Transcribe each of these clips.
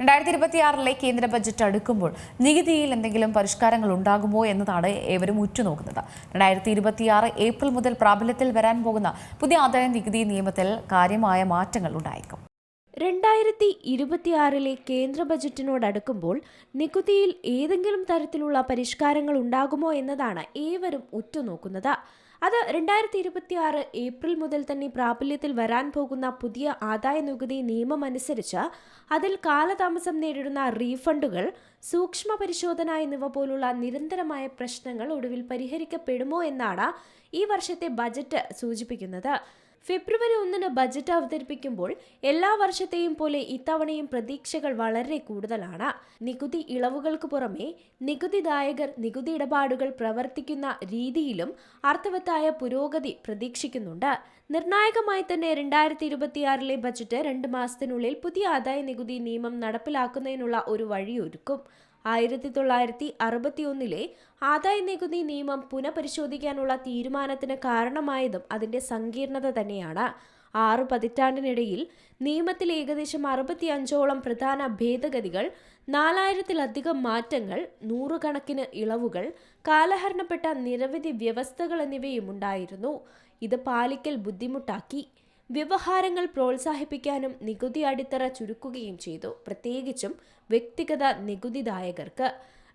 രണ്ടായിരത്തി ഇരുപത്തിയാറിലെ കേന്ദ്ര ബജറ്റ് അടുക്കുമ്പോൾ നികുതിയിൽ എന്തെങ്കിലും പരിഷ്കാരങ്ങൾ ഉണ്ടാകുമോ എന്നതാണ് ഏവരും ഉറ്റുനോക്കുന്നത്. രണ്ടായിരത്തി ഇരുപത്തിയാറ് ഏപ്രിൽ മുതൽ പ്രാബല്യത്തിൽ വരാൻ പോകുന്ന പുതിയ ആദായ നികുതി നിയമത്തിൽ കാര്യമായ മാറ്റങ്ങൾ ഉണ്ടായേക്കും. രണ്ടായിരത്തി ഇരുപത്തിയാറിലെ കേന്ദ്ര ബജറ്റിനോടടുക്കുമ്പോൾ നികുതിയിൽ ഏതെങ്കിലും തരത്തിലുള്ള പരിഷ്കാരങ്ങൾ ഉണ്ടാകുമോ എന്നതാണ് ഏവരും ഉറ്റുനോക്കുന്നത്. അത് രണ്ടായിരത്തി ഇരുപത്തിയാറ് ഏപ്രിൽ മുതൽ തന്നെ പ്രാബല്യത്തിൽ വരാൻ പോകുന്ന പുതിയ ആദായ നികുതി നിയമം അനുസരിച്ച് അതിൽ കാലതാമസം നേരിടുന്ന റീഫണ്ടുകൾ സൂക്ഷ്മ പരിശോധന എന്നിവ പോലുള്ള നിരന്തരമായ പ്രശ്നങ്ങൾ ഒടുവിൽ പരിഹരിക്കപ്പെടുമോ എന്നാണ് ഈ വർഷത്തെ ബജറ്റ് സൂചിപ്പിക്കുന്നത്. ഫെബ്രുവരി ഒന്നിന് ബജറ്റ് അവതരിപ്പിക്കുമ്പോൾ എല്ലാ വർഷത്തെയും പോലെ ഇത്തവണയും പ്രതീക്ഷകൾ വളരെ കൂടുതലാണ്. നികുതി ഇളവുകൾക്ക് പുറമെ നികുതിദായകർ നികുതി ഇടപാടുകൾ പ്രവർത്തിക്കുന്ന രീതിയിലും അർത്ഥവത്തായ പുരോഗതി പ്രതീക്ഷിക്കുന്നുണ്ട്. നിർണായകമായി തന്നെ രണ്ടായിരത്തി ഇരുപത്തിയാറിലെ ബജറ്റ് രണ്ട് മാസത്തിനുള്ളിൽ പുതിയ ആദായ നികുതി നിയമം നടപ്പിലാക്കുന്നതിനുള്ള ഒരു വഴിയൊരുക്കും. ആയിരത്തി തൊള്ളായിരത്തി അറുപത്തിയൊന്നിലെ ആദായ നികുതി നിയമം പുനഃപരിശോധിക്കാനുള്ള തീരുമാനത്തിന് കാരണമായതും അതിന്റെ സങ്കീർണത തന്നെയാണ്. ആറ് പതിറ്റാണ്ടിനിടയിൽ നിയമത്തിൽ ഏകദേശം അറുപത്തിയഞ്ചോളം പ്രധാന ഭേദഗതികൾ നാലായിരത്തിലധികം മാറ്റങ്ങൾ നൂറുകണക്കിന് ഇളവുകൾ കാലഹരണപ്പെട്ട നിരവധി വ്യവസ്ഥകൾ എന്നിവയും ഉണ്ടായിരുന്നു ഇത് പാലിക്കൽ ബുദ്ധിമുട്ടാക്കി. വ്യവഹാരങ്ങൾ പ്രോത്സാഹിപ്പിക്കാനും നികുതി അടിത്തറ ചുരുക്കുകയും ചെയ്തു. പ്രത്യേകിച്ചും വ്യക്തിഗത നികുതിദായകർക്ക്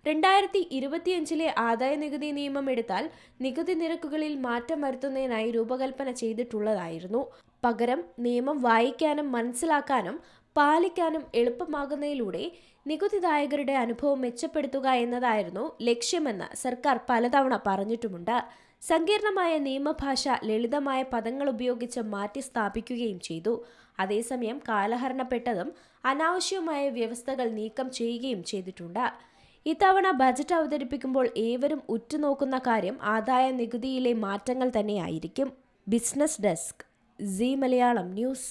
രണ്ടായിരത്തി ഇരുപത്തിയഞ്ചിലെ ആദായ നികുതി നിയമം എടുത്താൽ നികുതി നിരക്കുകളിൽ മാറ്റം വരുത്തുന്നതിനായി രൂപകൽപ്പന ചെയ്തിട്ടുള്ളതായിരുന്നു. പകരം നിയമം വായിക്കാനും മനസ്സിലാക്കാനും പാലിക്കാനും എളുപ്പമാകുന്നതിലൂടെ നികുതിദായകരുടെ അനുഭവം മെച്ചപ്പെടുത്തുക എന്നതായിരുന്നു ലക്ഷ്യമെന്ന് സർക്കാർ പലതവണ പറഞ്ഞിട്ടുമുണ്ട്. സങ്കീർണമായ നിയമഭാഷ ലളിതമായ പദങ്ങൾ ഉപയോഗിച്ച് മാറ്റി സ്ഥാപിക്കുകയും ചെയ്തു. അതേസമയം കാലഹരണപ്പെട്ടതും അനാവശ്യവുമായ വ്യവസ്ഥകൾ നീക്കം ചെയ്യുകയും ചെയ്തിട്ടുണ്ട്. ഇത്തവണ ബജറ്റ് അവതരിപ്പിക്കുമ്പോൾ ഏവരും ഉറ്റുനോക്കുന്ന കാര്യം ആദായ നികുതിയിലെ മാറ്റങ്ങൾ തന്നെയായിരിക്കും. Business desk Zee Malayalam news.